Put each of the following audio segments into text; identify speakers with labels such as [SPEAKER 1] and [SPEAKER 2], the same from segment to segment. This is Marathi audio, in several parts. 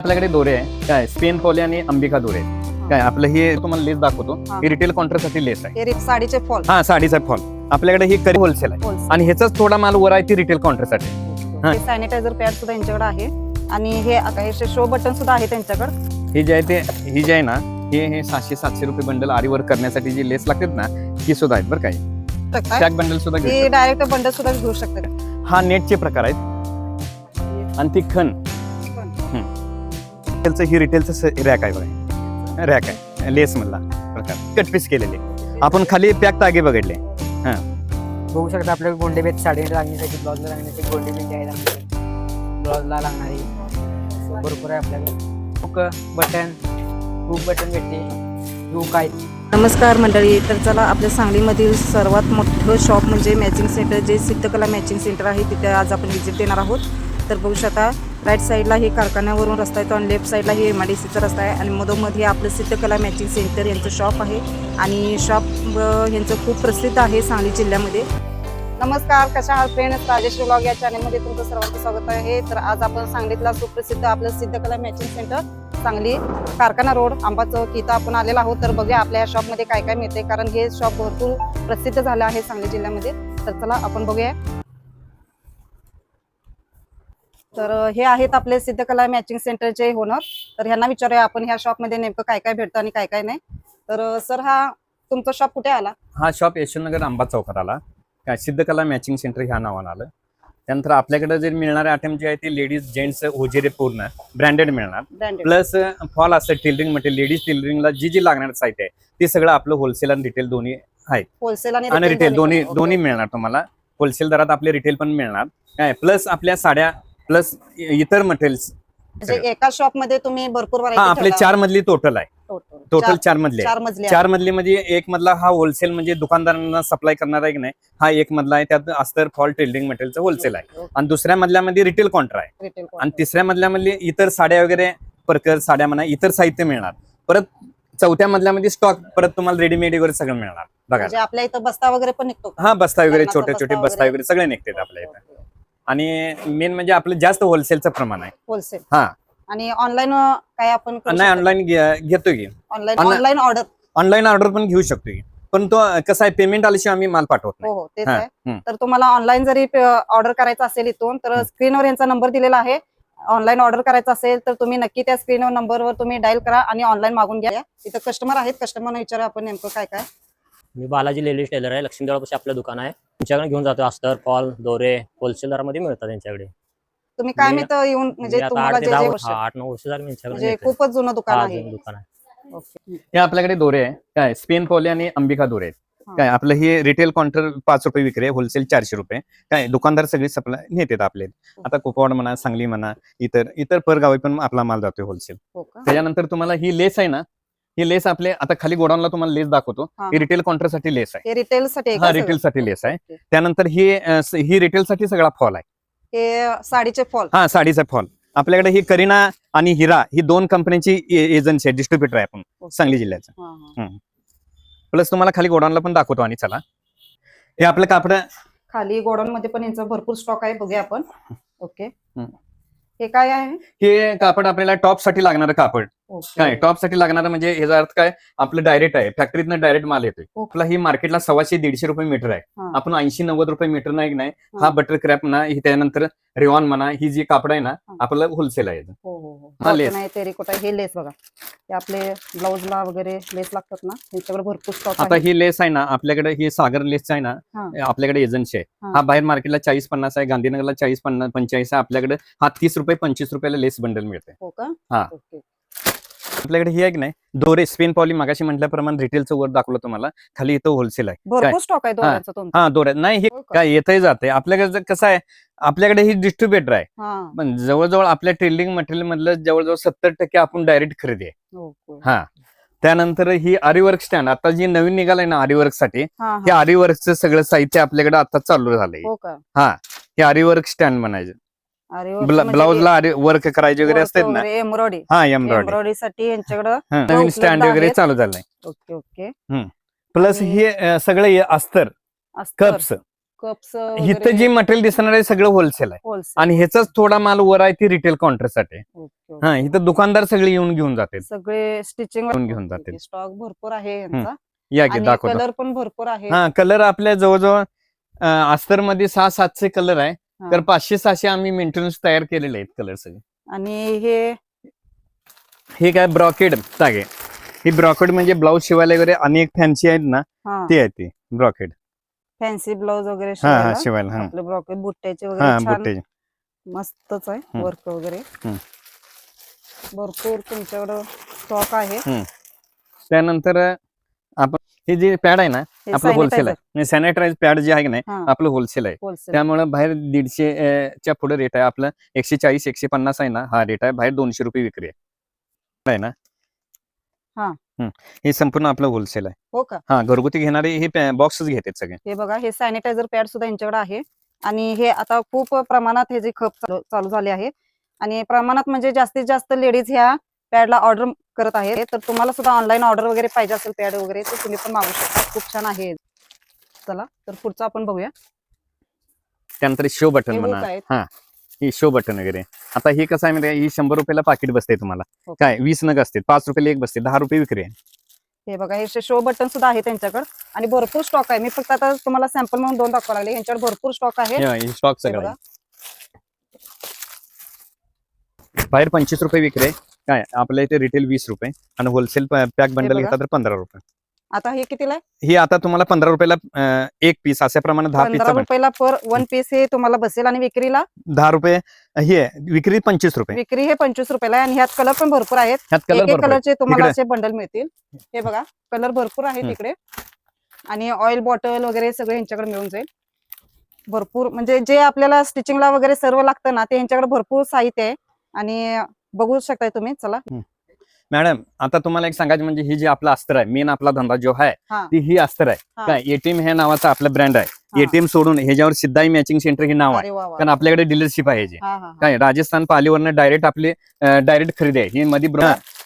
[SPEAKER 1] आपल्याकडे दोरे आहे. काय स्पेन पॉली आणि अंबिका दोरे. आहेत. काय आपलं हे तुम्हाला लेस दाखवतो.
[SPEAKER 2] हा.
[SPEAKER 1] ही रिटेल साठी लेस आहे.
[SPEAKER 2] हे साडीचे फॉल
[SPEAKER 1] हा साडीचा फॉल आपल्याकडे ही करी होलसेल आहे. आणि ह्याचाच थोडा माल वर आहे ती रिटेल काउंटरसाठी हा.
[SPEAKER 2] सॅनिटायझर पॅड सुद्धा यांच्याकडे आहे. आणि हे आता हे शो बटन सुद्धा आहे त्यांच्याकडे.
[SPEAKER 1] ही जे आहे ते ही जे आहे ना हे हे सातशे सातशे रुपये बंडल आरी वर्क करण्यासाठी जी लेस लागतात ना ही सुद्धा आहेत बरं काय? स्टॅक बंडल सुद्धा घेऊ
[SPEAKER 2] ही
[SPEAKER 1] शकतो.
[SPEAKER 2] डायरेक्ट बंडल सुद्धा घेऊ शकते
[SPEAKER 1] हा नेटचे प्रकार आहेत. आणि ती खन रिटेलचं ही रिटेलचं रॅक आहे बघा. रॅक आहे. लेस मधला प्रकार. कट पीस केलेले. आपण खाली पॅक तागे बघितले.
[SPEAKER 3] बघू शकता आपल्याला गोंडे बेत साडी लागण्यासाठी ब्लाउजला लागण्यासाठी गोंडे बेत आहे. लागणारी ब्लाउजला लागणारी भरपूर आहे आपल्याकडे. हुक बटन हुक बटन भेटते. हुक आहेत
[SPEAKER 2] नमस्कार मंडळी. तर चला आपल्या सांगलीमधील सर्वात मोठं शॉप म्हणजे मॅचिंग सेंटर जे सिद्धकला मॅचिंग सेंटर आहे तिथे आज आपण व्हिजिट देणार आहोत. तर बघू शकता राईट साईडला हे कारखान्यावरून रस्ता येतो आणि लेफ्ट साईडला हे एम आय डी सीचा रस्ता आहे. आणि मधोमध हे आपलं सिद्धकला मॅचिंग सेंटर यांचं शॉप आहे. आणि शॉप यांचं खूप प्रसिद्ध आहे सांगली जिल्ह्यामध्ये. नमस्कार कशा आहात फ्रेंड राजेश ब्लॉग या चॅनलमध्ये तुमचं सर्वांचं स्वागत आहे. तर आज आपण सांगलीतला सुप्रसिद्ध आपलं सिद्धकला मॅचिंग सेंटर सांगली कारखाना रोड आंबा चौक इथं आपण आलेलो आहोत. तर बघूया आपल्या या शॉपमध्ये काय काय मिळते कारण हे शॉप भरपूर प्रसिद्ध झालं आहे सांगली जिल्ह्यामध्ये. तर चला आपण बघूया. तर हे आहेत आपले सिद्धकला मॅचिंग सेंटरचे ओनर तर ह्यांना विचारूया आपण ह्या शॉपमध्ये नेमकं काय काय भेटतं आणि काय काय नाही. तर सर हा तुमचा शॉप कुठे आला?
[SPEAKER 1] हा शॉप यशवंतनगर आंबा चौकात आला काय सिद्धकला मॅचिंग सेंटर ह्या नावानं आलं. त्यानंतर आपल्याकडे जे मिळणारे आयटम जे आहे ते लेडीज जेंट्स ओजेरे पूर्ण ब्रँडेड मिळणार. प्लस फॉल असतं टेलरिंग मटेरियल लेडीज टेलरिंगला जी जी लागणार साहित्य आहे ते सगळं आपलं होलसेल आणि रिटेल दोन्ही आहेत.
[SPEAKER 2] होलसेल आणि
[SPEAKER 1] रिटेल दोन्ही. दोन्ही मिळणार तुम्हाला. होलसेल दरात आपले रिटेल पण मिळणार. काय? प्लस आपल्या साड्या प्लस इतर मटेरियल्स
[SPEAKER 2] म्हणजे एका शॉपमध्ये तुम्ही भरपूर
[SPEAKER 1] हा आपले
[SPEAKER 2] ठेवला.
[SPEAKER 1] चार मधली टोटल आहे.
[SPEAKER 2] टोटल
[SPEAKER 1] टोटल
[SPEAKER 2] चार-
[SPEAKER 1] मधले आहे.
[SPEAKER 2] चार मजली आहे.
[SPEAKER 1] चार मधली म्हणजे एक मधला हा होलसेल म्हणजे दुकानदारांना सप्लाय करणार आहे की नाही. हा एक मधला आहे. त्यात अस्तर फॉल टेलरिंग मटेरियलचं होलसेल आहे. आणि दुसऱ्या मधल्यामध्ये रिटेल काउंटर आहे.
[SPEAKER 2] रिटेल
[SPEAKER 1] आणि तिसऱ्या मधल्यामध्ये इतर साड्या वगैरे परकर साड्या म्हणा इतर साहित्य मिळणार. परत चौथ्या मधल्यामध्ये स्टॉक परत तुम्हाला रेडीमेड वगैरे सगळं मिळणार. बघा.
[SPEAKER 2] म्हणजे आपल्या इथं बस्ता वगैरे पण निघतो का?
[SPEAKER 1] हा बस्ता वगैरे
[SPEAKER 2] लग्नाचा
[SPEAKER 1] छोटे छोटे
[SPEAKER 2] बस्ता
[SPEAKER 1] बस्ता
[SPEAKER 2] वगैरे.
[SPEAKER 1] वगैरे सगळे निघतात आपल्या इथं. आणि मेन म्हणजे आपलं जास्त होलसेलचं प्रमाण आहे.
[SPEAKER 2] होलसेल
[SPEAKER 1] हा.
[SPEAKER 2] आणि ऑनलाईन काय आपण
[SPEAKER 1] नाही ऑनलाईन घेतो की.
[SPEAKER 2] Online
[SPEAKER 1] online-
[SPEAKER 2] online order
[SPEAKER 1] online order पण घेऊ शकतो की. पण तो कसं आहे पेमेंट आल्याशिवाय आम्ही माल पाठवत
[SPEAKER 2] हो
[SPEAKER 1] नाही.
[SPEAKER 2] हो तेच
[SPEAKER 1] हा,
[SPEAKER 2] आहे.
[SPEAKER 1] हम्म.
[SPEAKER 2] तर तुम्हाला ऑनलाईन जरी ऑर्डर करायचं असेल इथून तर. स्क्रीनवर यांचा नंबर दिलेला आहे. ऑनलाईन ऑर्डर करायचं असेल तर तुम्ही नक्की त्या स्क्रीनवर नंबरवर तुम्ही डायल करा आणि ऑनलाईन मागून घ्या. इथं कस्टमर आहेत. कस्टमरना विचारा आपण नेमकं काय काय.
[SPEAKER 4] मी बालाजी लेडीज टेलर आहे. लक्ष्मीदेवळापाशी आपलं दुकान आहे. तुमच्याकडे घेऊन जातो अस्तर फॉल दोरे होलसेल दरामध्ये मिळतात त्यांच्याकडे.
[SPEAKER 2] तुम्ही काय
[SPEAKER 4] मी-
[SPEAKER 2] मी तर येऊन म्हणजे
[SPEAKER 4] मी आता
[SPEAKER 2] तुम्हाला
[SPEAKER 4] आठ ते
[SPEAKER 2] जे
[SPEAKER 4] दहा
[SPEAKER 2] जे
[SPEAKER 4] वर्ष हा, आठ नऊ वर्ष झाली मी यांच्याकडे
[SPEAKER 2] म्हणजे. खूपच जुनं दुकान
[SPEAKER 4] हा,
[SPEAKER 2] आहे.
[SPEAKER 4] दुकान आहे.
[SPEAKER 2] ओके.
[SPEAKER 1] हे आपल्याकडे दोरे आहे. काय स्पेन पॉली आणि अंबिका दोरे आहेत.
[SPEAKER 2] हा.
[SPEAKER 1] काय आपलं हे रिटेल काउंटर पाच रुपये विक्री आहे होलसेल चारशे रुपये. काय दुकानदार सगळे सप्लाय नेतात आपले. आता कुपवाड म्हणा सांगली म्हणा इतर इतर परगावी पण आपला माल जातोय होलसेल
[SPEAKER 2] हो का?
[SPEAKER 1] त्याच्यानंतर तुम्हाला ही लेस आहे ना ही लेस आपले आता खाली गोडाऊनला तुम्हाला लेस दाखवतो.
[SPEAKER 2] हा.
[SPEAKER 1] रिटेल साठी लेस आहे.
[SPEAKER 2] हे रिटेल साठी
[SPEAKER 1] हा रिटेल? साठी लेस आहे. त्यानंतर ही ही रिटेल साठी सगळा फॉल आहे.
[SPEAKER 2] हे साडीचे फॉल
[SPEAKER 1] हा साडीचा फॉल आपल्याकडे ही करीना आणि हिरा ही दोन कंपन्यांची एजन्सी आहे डिस्ट्रीब्युटर आहे आपण सांगली जिल्ह्याचं. प्लस तुम्हाला खाली गोडाऊनला पण दाखवतो आणि चला. हे आपलं कापड
[SPEAKER 2] खाली गोडाऊन मध्ये पण यांचा भरपूर स्टॉक आहे बघूया आपण. ओके. हे काय आहे?
[SPEAKER 1] हे कापड आपल्याला टॉपसाठी लागणारं कापड. काय टॉपसाठी लागणारं म्हणजे ह्याचा अर्थ काय? आपलं डायरेक्ट आहे. फॅक्टरीतनं डायरेक्ट माल येतोय. आपला ही मार्केटला सव्वाशे दीडशे रुपये मीटर आहे. आपण ऐंशी नव्वद रुपये मीटर नाही नाही.
[SPEAKER 2] हा.
[SPEAKER 1] बटर क्रॅप म्हणा ही त्यानंतर रेवॉन म्हणा ही जी कापड आहे ना. आपलं होलसेल आहे
[SPEAKER 2] हो हो हो.
[SPEAKER 1] हा, लेस.
[SPEAKER 2] नाही टेरिकोटा लेस बघा. आपले ब्लाऊजला वगैरे लेस लागतात ना त्यांच्याकडे भरपूर स्टॉक
[SPEAKER 1] आता ही लेस आहे ना आपल्याकडे ही सागर लेस आहे ना. आपल्याकडे एजन्सी आहे.
[SPEAKER 2] हा.
[SPEAKER 1] बाहेर मार्केटला चाळीस पन्नास आहे गांधीनगरला चाळीस पन्नास पंचेचाळीस आहे आपल्याकडे हा तीस रुपये पंचवीस रुपयाला लेस बंडल मिळते.
[SPEAKER 2] हो
[SPEAKER 1] आपल्याकडे ही आहे की नाही? दोरे स्पेन पॉली मागाशी म्हटल्याप्रमाणे रिटेलचं वर दाखवलं तुम्हाला. खाली इथं होलसेल आहे.
[SPEAKER 2] भरपूर स्टॉक आहे दोघांचा तुमचा.
[SPEAKER 1] हा दोरे नाही हे
[SPEAKER 2] हो का?
[SPEAKER 1] काय येतही जाते आपल्याकडे कसं आहे आपल्याकडे ही डिस्ट्रीब्युटर आहे.
[SPEAKER 2] हा.
[SPEAKER 1] पण जवळजवळ आपल्या ट्रेडिंग मटेरियल मधलं जवळजवळ सत्तर टक्के आपण डायरेक्ट खरेदी आहे.
[SPEAKER 2] ओके.
[SPEAKER 1] हा. त्यानंतर ही आरीवर्क स्टँड आता जी नवीन निघालंय ना आरीवर्कसाठी
[SPEAKER 2] हा,
[SPEAKER 1] हे
[SPEAKER 2] हा.
[SPEAKER 1] आरीवर्कचं सगळं साहित्य आपल्याकडे आता चालू झालंय.
[SPEAKER 2] हो का?
[SPEAKER 1] हा. हे आरीवर्क स्टँड म्हणायचं. ब्लाऊजला वर्क करायचे वगैरे असतात ना?
[SPEAKER 2] एम्ब्रॉयडरी
[SPEAKER 1] हा एम्ब्रॉयडरी
[SPEAKER 2] साठी यांच्याकडं
[SPEAKER 1] नवीन स्टँड वगैरे. चालू झालंय.
[SPEAKER 2] Okay okay.
[SPEAKER 1] प्लस हे सगळं अस्तर कप्स
[SPEAKER 2] कप्स
[SPEAKER 1] इथं जे मटेरियल दिसणार आहे सगळं होलसेल आहे. आणि ह्याचाच थोडा माल वर आहे ती रिटेल आहे. हा इथं दुकानदार सगळे येऊन घेऊन जाते
[SPEAKER 2] सगळे स्टिचिंग
[SPEAKER 1] घेऊन जातील.
[SPEAKER 2] स्टॉक भरपूर आहे
[SPEAKER 1] या की
[SPEAKER 2] आणि
[SPEAKER 1] दाखवतो
[SPEAKER 2] कलर पण भरपूर आहे.
[SPEAKER 1] हा कलर आपल्या जवळजवळ अस्तरमध्ये सहा सातशे कलर आहे. तर पाचशे सहाशे आम्ही मेंटेनन्स तयार केलेले आहेत कलर सगळे.
[SPEAKER 2] आणि हे
[SPEAKER 1] हे काय ब्रॉकेड तागे. ही ब्रॉकेड म्हणजे ब्लाऊज शिवायला वगैरे अनेक फॅन्सी आहेत ना ते आहे ते ब्रॉकेड
[SPEAKER 2] फॅन्सी ब्लाऊज वगैरे
[SPEAKER 1] हा
[SPEAKER 2] शिवायला.
[SPEAKER 1] हा.
[SPEAKER 2] आपले ब्रॉकेट बुट्ट्याचे वगैरे छान
[SPEAKER 1] बुट्टे
[SPEAKER 2] मस्तच आहे
[SPEAKER 1] हम्म.
[SPEAKER 2] वर्क वगैरे.
[SPEAKER 1] हम्म.
[SPEAKER 2] भरपूर तुमच्याकडं स्टॉक आहे.
[SPEAKER 1] त्यानंतर आपण हे जे पॅड आहे ना आपलं होलसेल. आहे. सॅनिटाईज पॅड जे आहे की नाही
[SPEAKER 2] हा,
[SPEAKER 1] आपलं होलसेल आहे. त्यामुळे बाहेर दीडशे च्या पुढे रेट आहे. आपलं एकशे चाळीस एकशे पन्नास आहे ना हा रेट आहे. बाहेर दोनशे रुपये विक्री आहे. ना?
[SPEAKER 2] हा.
[SPEAKER 1] संपूर्ण आपलं होलसेल आहे.
[SPEAKER 2] हो का?
[SPEAKER 1] हा घरगुती घेणारे हे बॉक्सच घेतात सगळे.
[SPEAKER 2] हे बघा हे सॅनिटायझर पॅड सुद्धा यांच्याकडे आहे. आणि हे आता खूप प्रमाणात हे जे खप चालू झाले आहे. आणि प्रमाणात म्हणजे जास्तीत जास्त लेडीज ह्या पॅडला ऑर्डर करत आहेत. तर तुम्हाला सुद्धा ऑनलाईन ऑर्डर वगैरे पाहिजे असेल पॅड वगैरे तर तुम्ही पण मागू शकता. खूप छान आहे. चला तर पुढचं आपण बघूया.
[SPEAKER 1] त्यानंतर शो बटन म्हणा. हा शो बटन वगैरे. आता हे कसं आहे माहिती आहे? ही शंभर रुपयाला पाकिट बसते तुम्हाला.
[SPEAKER 2] हो.
[SPEAKER 1] काय वीस नग असते पाच रुपयाला एक बसते दहा रुपये विक्री आहे.
[SPEAKER 2] हे बघा हे शो बटन सुद्धा आहे त्यांच्याकडे. आणि भरपूर स्टॉक आहे. मी फक्त आता तुम्हाला सॅम्पल म्हणून दोन दाखवा लागले. यांच्याकडे भरपूर स्टॉक आहे.
[SPEAKER 1] स्टॉक सगळं. आहे. बाहेर पंचवीस रुपये विक्री आहे. काय? आपल्या इथे रिटेल वीस रुपये आणि होलसेल पॅक बंडल
[SPEAKER 2] बघा.
[SPEAKER 1] घेता तर पंधरा रुपये.
[SPEAKER 2] आता हे कितीला आहे?
[SPEAKER 1] ही आता तुम्हाला पंधरा रुपयाला अं, एक पीस अशा प्रमाणे दहा
[SPEAKER 2] पंधरा
[SPEAKER 1] पीसचा
[SPEAKER 2] रुपयाला पर वन पीस हे तुम्हाला बसेल आणि विक्रीला?
[SPEAKER 1] दहा रुपये हे आहे, विक्री पंचवीस रुपये.
[SPEAKER 2] विक्री हे पंचवीस रुपयाला आहे आणि ह्यात कलर पण भरपूर आहेत.
[SPEAKER 1] ह्यात
[SPEAKER 2] एक एक. कलरचे तुम्हाला
[SPEAKER 1] इकडे.
[SPEAKER 2] असे बंडल मिळतील. हे बघा कलर भरपूर आहेत
[SPEAKER 1] हम्म.
[SPEAKER 2] इकडे. आणि ऑइल बॉटल वगैरे सगळे यांच्याकडे मिळून जाईल. भरपूर म्हणजे जे आपल्याला स्टिचिंगला वगैरे सर्व लागतं ना ते यांच्याकडे भरपूर साहित्य आहे. आणि बघू शकताय तुम्ही चला.
[SPEAKER 1] मॅडम आता तुम्हाला एक सांगायचं म्हणजे ही जी आपला अस्तर आहे मेन आपला धंदा जो आहे
[SPEAKER 2] हा.
[SPEAKER 1] ती ही अस्तर आहे.
[SPEAKER 2] हा.
[SPEAKER 1] काय एटीएम हे नावाचं आपलं ब्रँड आहे.
[SPEAKER 2] हा.
[SPEAKER 1] एटीएम सोडून ह्याच्यावर सिद्धाई मॅचिंग सेंटर हे नाव आहे. कारण आपल्याकडे डीलरशिप आहे
[SPEAKER 2] हा.
[SPEAKER 1] काय राजस्थान पालीवरनं डायरेक्ट आपली डायरेक्ट खरेदी आहे. ही मध्ये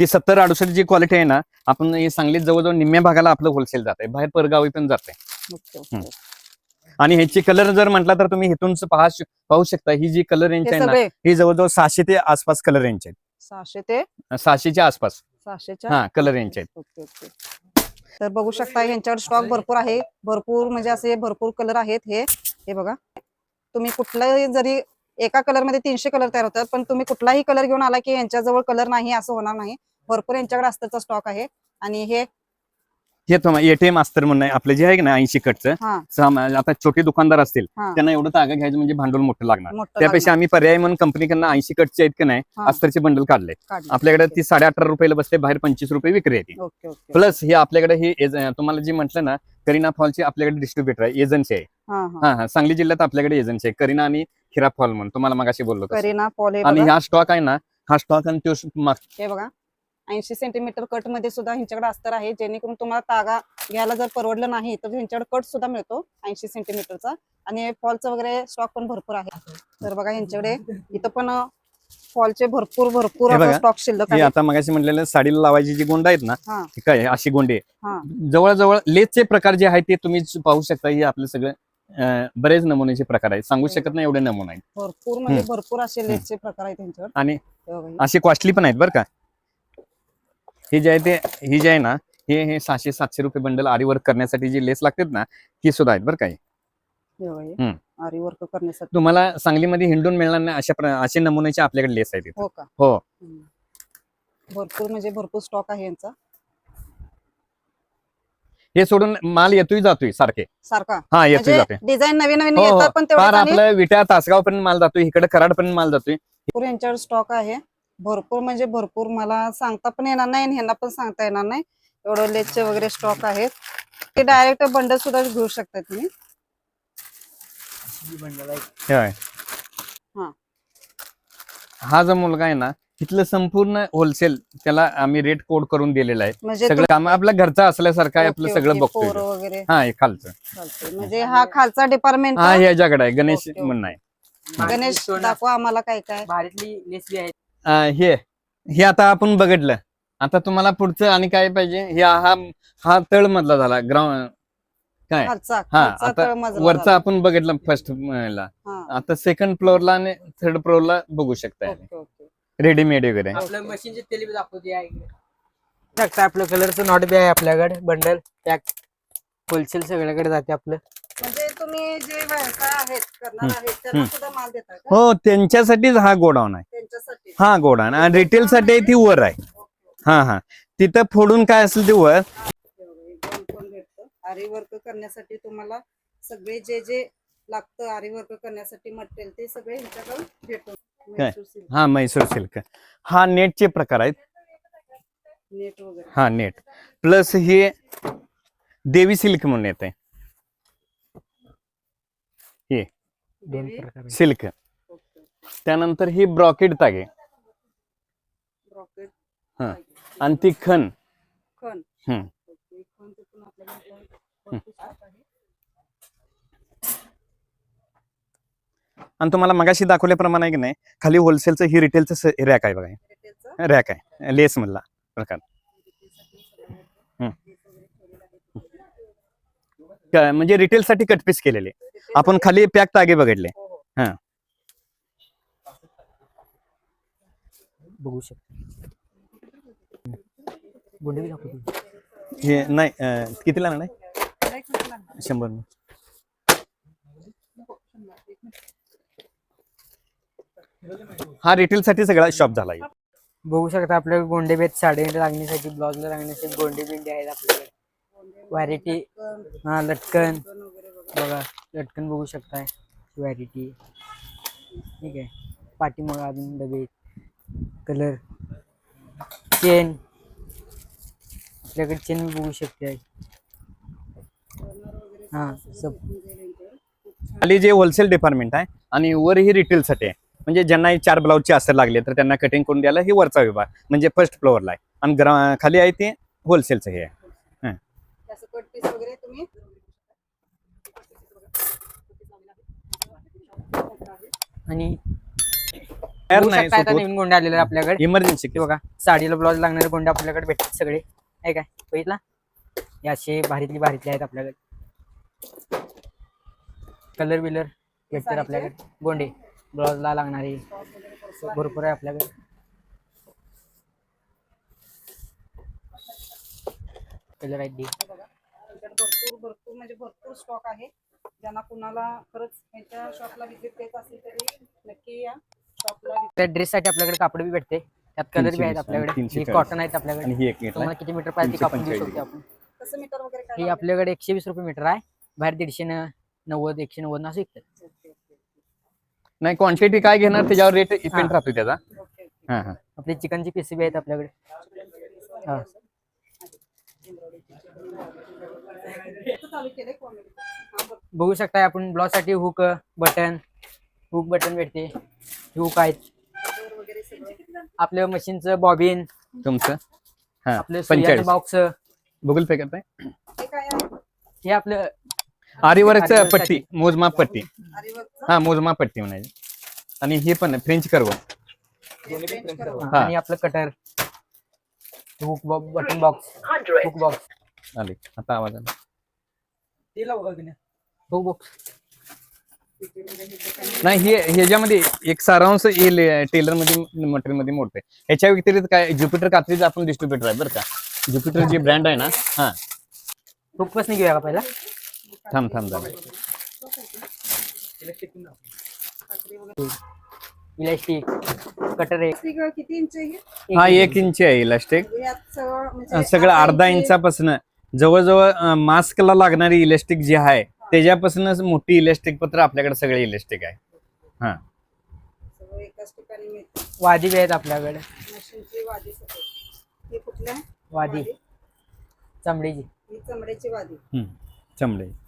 [SPEAKER 1] ही. सत्तर अडुसष्ट जी क्वालिटी आहे ना आपण हे सांगलीत जवळजवळ निम्म्या भागाला आपलं होलसेल जात आहे बाहेर परगावी पण जात आणि ह्याची कलर जर म्हटला तर तुम्ही इथून पहा पाहू शकता ही जी कलर रेंज
[SPEAKER 2] हे
[SPEAKER 1] आहे ना ही जवळजवळ सहाशे ते आसपास कलर रेंज
[SPEAKER 2] सहाशे ते?
[SPEAKER 1] आहेत सहाशेच्या आसपास.
[SPEAKER 2] सहाशेच्या
[SPEAKER 1] हा कलर रेंज आहेत
[SPEAKER 2] तर बघू शकता यांच्यावर स्टॉक भरपूर आहे. भरपूर म्हणजे असे भरपूर कलर आहेत हे. हे बघा. तुम्ही कुठलाही जरी एका कलरमध्ये तीनशे कलर तयार होतात पण तुम्ही कुठलाही कलर घेऊन आला की यांच्याजवळ कलर नाही असं होणार नाही. भरपूर यांच्याकडे अस्तरचा स्टॉक आहे. आणि हे
[SPEAKER 1] हे तुम्हाला एटीएम अस्तर म्हणून. आपलं जे आहे की ना ऐंशी कटचं
[SPEAKER 2] हा
[SPEAKER 1] आता छोटे दुकानदार असतील. त्यांना एवढं तागा घ्यायचं म्हणजे भांडवल मोठं लागणार त्यापेक्षा. आम्ही पर्याय म्हणून कंपनीकडनं ऐंशी कटचे आहेत की नाही. अस्तरचे बंडल काढले. आपल्याकडे ती साडे अठरा रुपयाला बसते बाहेर पंचवीस रुपये विक्री येते प्लस हे आपल्याकडे हे तुम्हाला जे म्हटलं ना करीना फॉलची आपल्याकडे डिस्ट्रीब्युटर आहे एजन्सी आहे
[SPEAKER 2] हा हा
[SPEAKER 1] सांगली जिल्ह्यात आपल्याकडे एजन्सी आहे करीना आणि हिरा फॉल म्हणून तुम्हाला मगाशी बोललो.
[SPEAKER 2] करीना हे
[SPEAKER 1] आणि हा स्टॉक आहे ना हा स्टॉक आणि तो माग-
[SPEAKER 2] हे बघा ऐंशी सेंटीमीटर कटमध्ये सुद्धा ह्यांच्याकडे अस्तर आहे. जेणेकरून तुम्हाला तागा घ्यायला जर परवडलं नाही तर ह्यांच्याकडे कट सुद्धा मिळतो ऐंशी सेंटीमीटरचा आणि फॉलचं वगैरे स्टॉक पण भरपूर आहे. तर बघा ह्यांच्याकडे इथं पण फॉलचे भरपूर भरपूर
[SPEAKER 1] हे
[SPEAKER 2] स्टॉक शिल्लक
[SPEAKER 1] हे आता मगाशी म्हटलेलं साडीला लावायची जी गोंड आहेत ना
[SPEAKER 2] हा.
[SPEAKER 1] ती काय आहे? अशी गोंडी
[SPEAKER 2] हा.
[SPEAKER 1] जवळजवळ लेसचे प्रकार जे आहेत ते तुम्ही पाहू शकता हे आपलं सगळं बरेच नमुन्याचे प्रकार आहेत. सांगू शकत नाही एवढे नमुने आहेत.
[SPEAKER 2] भरपूर म्हणजे भरपूर असे लेसचे प्रकार आहेत त्यांच्यावर
[SPEAKER 1] आणि
[SPEAKER 2] हे हे.
[SPEAKER 1] असे कॉस्टली पण आहेत बरं का. हे जे आहे ते ही जे आहे ना हे हे सहाशे सातशे रुपये बंडल आरी वर्क करण्यासाठी जी लेस लागतात ना ती सुद्धा आहेत बरं का हे.
[SPEAKER 2] हे बघा हे.
[SPEAKER 1] हम्म.
[SPEAKER 2] आरी वर्क करण्यासाठी
[SPEAKER 1] तुम्हाला सांगलीमध्ये हिंडून मिळणार नाही अशा प्र- असे नमुन्याचे आपल्याकडे लेस आहेत इथं.
[SPEAKER 2] हो का
[SPEAKER 1] हो
[SPEAKER 2] हम्म. भरपूर म्हणजे भरपूर स्टॉक आहे यांचा
[SPEAKER 1] हे सोडून माल येतोय जातोय सारखे
[SPEAKER 2] सारखा
[SPEAKER 1] हा येतोय
[SPEAKER 2] म्हणजे
[SPEAKER 1] जातोय
[SPEAKER 2] डिझाईन नवीन नवीन
[SPEAKER 1] हो, हो.
[SPEAKER 2] येतात पण
[SPEAKER 1] फार आपलं विट्या तासगाव पर्यंत माल जातोय इकडे कराड पर्यंत माल जातोय
[SPEAKER 2] यांच्यावर स्टॉक आहे भरपूर म्हणजे भरपूर मला सांगता पण येणार नाही आणि ह्यांना पण सांगता येणार नाही. एवढं लेसचे वगैरे स्टॉक आहेत. ते डायरेक्ट बंडल सुद्धा घेऊ शकता तुम्ही.
[SPEAKER 1] हे.
[SPEAKER 2] हा.
[SPEAKER 1] हा जो मुलगा आहे ना तिथलं संपूर्ण होलसेल त्याला आम्ही रेट कोड करून दिलेला आहे.
[SPEAKER 2] म्हणजे
[SPEAKER 1] सगळं काम आपलं घरचं असल्यासारखं आहे आपलं सगळं
[SPEAKER 2] ओके,
[SPEAKER 1] बघतोय
[SPEAKER 2] पोरं
[SPEAKER 1] तो.
[SPEAKER 2] वगैरे.
[SPEAKER 1] हा खालचं.
[SPEAKER 2] म्हणजे हा खालचा डिपार्टमेंट
[SPEAKER 1] हा ह्याच्याकडे आहे गणेश. म्हणणं आहे.
[SPEAKER 2] गणेश दाखवा आम्हाला काय काय?
[SPEAKER 3] भारीतली लेस बी आहे
[SPEAKER 1] अं, हे हे आता आपण बघितलं. आता तुम्हाला पुढचं आणि काय पाहिजे? हे हा हा तळ मधला झाला ग्राउंड काय?
[SPEAKER 2] खालचा
[SPEAKER 1] हा,
[SPEAKER 2] खालचा
[SPEAKER 1] आता वरचा
[SPEAKER 2] झाला.
[SPEAKER 1] आपण बघितलं फर्स्ट ला
[SPEAKER 2] हा.
[SPEAKER 1] आता सेकंड फ्लोअरला आणि थर्ड फ्लोअरला बघू शकता
[SPEAKER 2] ओके ओके.
[SPEAKER 1] रेडीमेड वगैरे.
[SPEAKER 3] आपलं मशीनचे तेल बी दाखवते आहे इकडे. बघता आपलं कलरचं नॉट बी आहे आपल्याकडे बंडल पॅक होलसेल सगळ्याकडे जाते आपलं.
[SPEAKER 2] म्हणजे तुम्ही जे व्यवसाय आहेत करणार आहेत त्यांना
[SPEAKER 1] हम्म.
[SPEAKER 2] सुद्धा माल देता का?
[SPEAKER 1] हो त्यांच्यासाठीच हा गोडाऊन आहे. हा गोडाऊन आणि रिटेल साठी ती वर आहे. हा हा. तिथं फोडून काय असेल ते वर.
[SPEAKER 2] आरी वर्क करण्यासाठी तुम्हाला सगळे जे जे लागतं आरी वर्क करण्यासाठी मटेरियल ते सगळे ह्यांच्याकडून भेटतो
[SPEAKER 1] हा म्हैसूर सिल्क हा नेटचे प्रकार आहेत.
[SPEAKER 2] नेट वगैरे.
[SPEAKER 1] हा नेट प्लस हे देवी सिल्क म्हणून येते
[SPEAKER 3] दोन
[SPEAKER 2] देवी?
[SPEAKER 3] प्रकार आहेत.
[SPEAKER 1] सिल्क त्यानंतर ही ब्रॉकेट तागे.
[SPEAKER 2] ब्रॉकेट
[SPEAKER 1] हा. आणि ती खण.
[SPEAKER 2] खण.
[SPEAKER 1] हम्म.
[SPEAKER 2] ओके, खण तिथून आपल्याला भरपूर stock आहे.
[SPEAKER 1] आणि तुम्हाला मगाशी दाखवल्याप्रमाणे आहे की नाही खाली होलसेलचं ही रिटेलचं रॅक आहे बघा
[SPEAKER 2] Retailचं
[SPEAKER 1] रॅक आहे. लेस मधला प्रकार. क- म्हणजे रिटेल साठी कटपीस केलेले. आपण खाली पॅक तागे बघितले.
[SPEAKER 2] हो, हो.
[SPEAKER 1] हा.
[SPEAKER 3] बघू शकतो. गुंडे बी दाखवते.
[SPEAKER 1] हे नाही अं,
[SPEAKER 2] मिनिट लागणार.
[SPEAKER 1] शंभर हा रिटेल साठी सगळा शॉप झाला इथं.
[SPEAKER 3] बघू शकता आपल्याकडे गोंडे बेत साडी लागण्यासाठी ब्लाउजला लागण्यासाठी गोंडे बिंडे आहेत आपल्याकडे. व्हॅरायटी हा लटकन.
[SPEAKER 2] बघा.
[SPEAKER 3] लटकन बघू शकताय. व्हॅरायटी ठीक आहे. पाठीमागं अजून डबे कलर चेन. आपल्याकडे चेन बघू शकते हा सब.
[SPEAKER 1] खाली जे होलसेल डिपार्टमेंट आहे आणि वर ही रिटेल साठी आहे. म्हणजे ज्यांना हे चार ब्लाऊजचे असर लागले तर त्यांना कटिंग करून द्यायला ही वरचा विभाग म्हणजे फर्स्ट फ्लोअरला आहे. आणि ग्रा खाली आहे ते होलसेलचं हे आहे.
[SPEAKER 2] त्याचं कट पीस वगैरे तुम्ही?
[SPEAKER 3] आणि
[SPEAKER 1] तयार
[SPEAKER 3] बघू
[SPEAKER 1] नाही
[SPEAKER 3] शकता आता नवीन गोंडे आलेले आपल्याकडे.
[SPEAKER 1] इमर्जन्सी
[SPEAKER 3] बघा. साडीला ब्लाउज लागणारे गोंडे आपल्याकडे भेटतात सगळे. आहे काय? बघितला? हे असे भारीतली भारीतले आहेत आपल्याकडे. कलर बिलर भेटतात आपल्याकडे. गोंडे. ब्लाउजला लागणारे. भरपूर आहे आपल्याकडे. कलर आहेत
[SPEAKER 2] भरपूर भरपूर म्हणजे भरपूर स्टॉक आहे. ज्यांना कुणाला खरंच ह्याच्या शॉपला विजिट देत असेल तरी नक्की या.
[SPEAKER 3] त्या ड्रेससाठी आपल्याकडे कापड बी भेटते त्यात कलर बी आहेत आपल्याकडे. कॉटन आहेत आपल्याकडे
[SPEAKER 1] आणि ही एक मीटर
[SPEAKER 3] तुम्हाला किती मीटर पाहिजे कापून देऊ. शकतो आपण
[SPEAKER 2] कसं मीटर वगैरे काय
[SPEAKER 3] हे? आपल्याकडे एकशे वीस रुपये मीटर आहे बाहेर दीडशे न नव्वद एकशे नव्वद असं विकतात
[SPEAKER 2] ओके,
[SPEAKER 1] नाही क्वांटिटी काय घेणार त्याच्यावर रेट. इफेक्ट राहतो त्याचा. हा हा
[SPEAKER 3] आपली चिकनची पीसी बी आहेत आपल्याकडे
[SPEAKER 2] बघ.
[SPEAKER 3] बघू शकता आपण ब्लाउजसाठी हुक बटन हुक बटन भेटते हुक आहेत. आपल्या मशीनचं बॉबिन
[SPEAKER 1] तुमचं? हा
[SPEAKER 3] आपलं
[SPEAKER 1] पंचेचाळीस
[SPEAKER 3] बॉक्स
[SPEAKER 1] गुगल पे करताय?
[SPEAKER 2] हे
[SPEAKER 3] आपलं
[SPEAKER 1] आरीवरचं. पट्टी मोजमाप पट्टी? हा मोजमाप पट्टी म्हणायची. आणि हे पण फ्रेंच कर्व.
[SPEAKER 2] हा.
[SPEAKER 3] आणि आपलं cutter hook button box hook box
[SPEAKER 1] आले. आता आवाज आला.
[SPEAKER 3] हुक बॉक्स
[SPEAKER 1] नाही हे ह्याच्यामध्ये एक सारांश हे टेलरमध्ये मटेरियलमध्ये मोडते ह्याच्या व्यतिरिक्त काय ज्युपिटर कात्रीचं आपण डिस्ट्रीब्युटर आहे बरं का. ज्युपिटर जी ब्रँड आहे ना हा.
[SPEAKER 3] पासून घेऊया का पहिला?
[SPEAKER 1] थांब थांब झालं
[SPEAKER 3] इलास्टिक कटर
[SPEAKER 2] किती इंच आहे हे?
[SPEAKER 1] हा एक इंच आहे इलास्टिक.
[SPEAKER 2] सगळं म्हणजे
[SPEAKER 1] अर्धा
[SPEAKER 2] इंची-
[SPEAKER 1] इंचापासून. जवळजवळ मास्कला लागणारी इलेस्टिक जी आहे त्याच्यापासूनच मोठी इलेस्टिक पत्र आपल्याकडे सगळे इलेस्टिक आहे. हा.
[SPEAKER 2] सगळं एकाच ठिकाणी मिळतं
[SPEAKER 3] वादी बी आहेत आपल्याकडे.
[SPEAKER 2] मशीनची वादी सगळं. हे कुठल्या
[SPEAKER 3] वादी. चमडीची.
[SPEAKER 2] ही चमड्याची वादी.
[SPEAKER 1] हम्म. चमडे.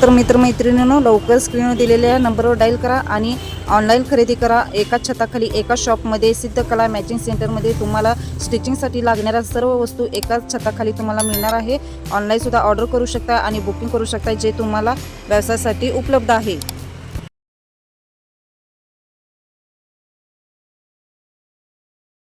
[SPEAKER 2] तर मित्रमैत्रिणींनो लवकर स्क्रीनवर दिलेल्या नंबरवर डायल करा आणि ऑनलाईन खरेदी करा. एकाच छताखाली एका शॉपमध्ये सिद्धकला मॅचिंग सेंटरमध्ये तुम्हाला स्टिचिंगसाठी लागणाऱ्या सर्व वस्तू एकाच छताखाली तुम्हाला मिळणार आहे. ऑनलाईनसुद्धा ऑर्डर करू शकता आणि बुकिंग करू शकता जे तुम्हाला व्यवसायासाठी उपलब्ध आहे.